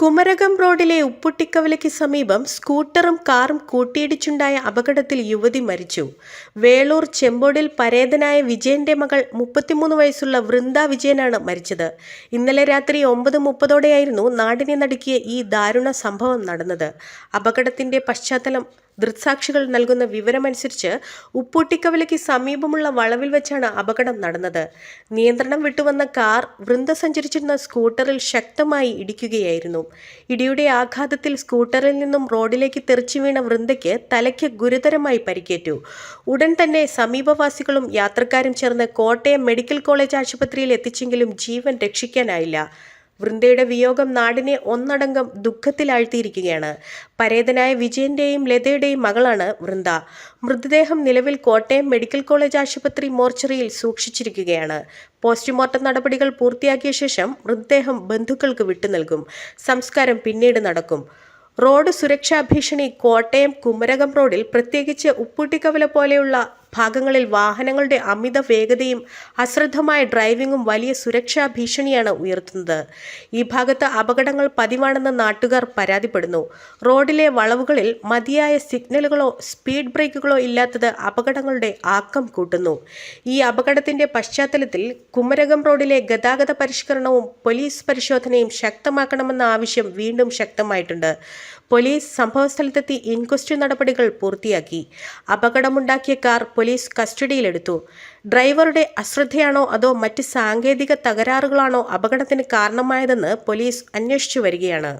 കുമരകം റോഡിലെ ഉപ്പുട്ടിക്കവലയ്ക്ക് സമീപം സ്കൂട്ടറും കാറും കൂട്ടിയിടിച്ചുണ്ടായ അപകടത്തിൽ യുവതി മരിച്ചു. വേളൂർ ചെമ്പോടിൽ പരേതനായ വിജയന്റെ മകൾ മുപ്പത്തിമൂന്ന് വയസ്സുള്ള വൃന്ദ വിജയനാണ് മരിച്ചത്. ഇന്നലെ രാത്രി ഒമ്പത് മുപ്പതോടെയായിരുന്നു നാടിനെ നടുക്കിയ ഈ ദാരുണ സംഭവം നടന്നത്. അപകടത്തിന്റെ പശ്ചാത്തലം ദൃക്സാക്ഷികൾ നൽകുന്ന വിവരമനുസരിച്ച് ഉപ്പൂട്ടിക്കവലയ്ക്ക് സമീപമുള്ള വളവിൽ വെച്ചാണ് അപകടം നടന്നത്. നിയന്ത്രണം വിട്ടുവന്ന കാർ വൃന്ദ സഞ്ചരിച്ചിരുന്ന സ്കൂട്ടറിൽ ശക്തമായി ഇടിക്കുകയായിരുന്നു. ഇടിയുടെ ആഘാതത്തിൽ സ്കൂട്ടറിൽ നിന്നും റോഡിലേക്ക് തെറിച്ചു വീണ വൃന്ദയ്ക്ക് തലയ്ക്ക് ഗുരുതരമായി പരിക്കേറ്റു. ഉടൻ തന്നെ സമീപവാസികളും യാത്രക്കാരും ചേർന്ന് കോട്ടയം മെഡിക്കൽ കോളേജ് ആശുപത്രിയിൽ എത്തിച്ചെങ്കിലും ജീവൻ രക്ഷിക്കാനായില്ല. വൃന്ദയുടെ വിയോഗം നാടിനെ ഒന്നടങ്കം ദുഃഖത്തിലാഴ്ത്തിയിരിക്കുകയാണ്. പരേതനായ വിജയന്റെയും ലതയുടെയും മകളാണ് വൃന്ദ. മൃതദേഹം നിലവിൽ കോട്ടയം മെഡിക്കൽ കോളേജ് ആശുപത്രി മോർച്ചറിയിൽ സൂക്ഷിച്ചിരിക്കുകയാണ്. പോസ്റ്റ്മോർട്ടം നടപടികൾ പൂർത്തിയാക്കിയ ശേഷം മൃതദേഹം ബന്ധുക്കൾക്ക് വിട്ടു നൽകും. സംസ്കാരം പിന്നീട് നടക്കും. റോഡ് സുരക്ഷാ ഭീഷണി കോട്ടയം കുമരകം റോഡിൽ പ്രത്യേകിച്ച് ഉപ്പൂട്ടിക്കവല പോലെയുള്ള ഭാഗങ്ങളിൽ വാഹനങ്ങളുടെ അമിത വേഗതയും അശ്രദ്ധമായ ഡ്രൈവിംഗും വലിയ സുരക്ഷാ ഭീഷണിയാണ് ഉയർത്തുന്നത്. ഈ ഭാഗത്ത് അപകടങ്ങൾ പതിവാണെന്ന് നാട്ടുകാർ പരാതിപ്പെടുന്നു. റോഡിലെ വളവുകളിൽ മതിയായ സിഗ്നലുകളോ സ്പീഡ് ബ്രേക്കുകളോ ഇല്ലാത്തത് അപകടങ്ങളുടെ ആക്കം കൂട്ടുന്നു. ഈ അപകടത്തിന്റെ പശ്ചാത്തലത്തിൽ കുമരകം റോഡിലെ ഗതാഗത പരിഷ്കരണവും പോലീസ് പരിശോധനയും ശക്തമാക്കണമെന്ന ആവശ്യം വീണ്ടും ശക്തമായിട്ടുണ്ട്. പോലീസ് സംഭവസ്ഥലത്തെത്തി ഇൻക്വസ്റ്റ് നടപടികൾ പൂർത്തിയാക്കി. അപകടമുണ്ടാക്കിയ കാർ പോലീസ് കസ്റ്റഡിയിലെടുത്തു. ഡ്രൈവറുടെ അശ്രദ്ധയാണോ അതോ മറ്റ് സാങ്കേതിക തകരാറുകളാണോ അപകടത്തിന് കാരണമായതെന്ന് പോലീസ് അന്വേഷിച്ചു വരികയാണ്.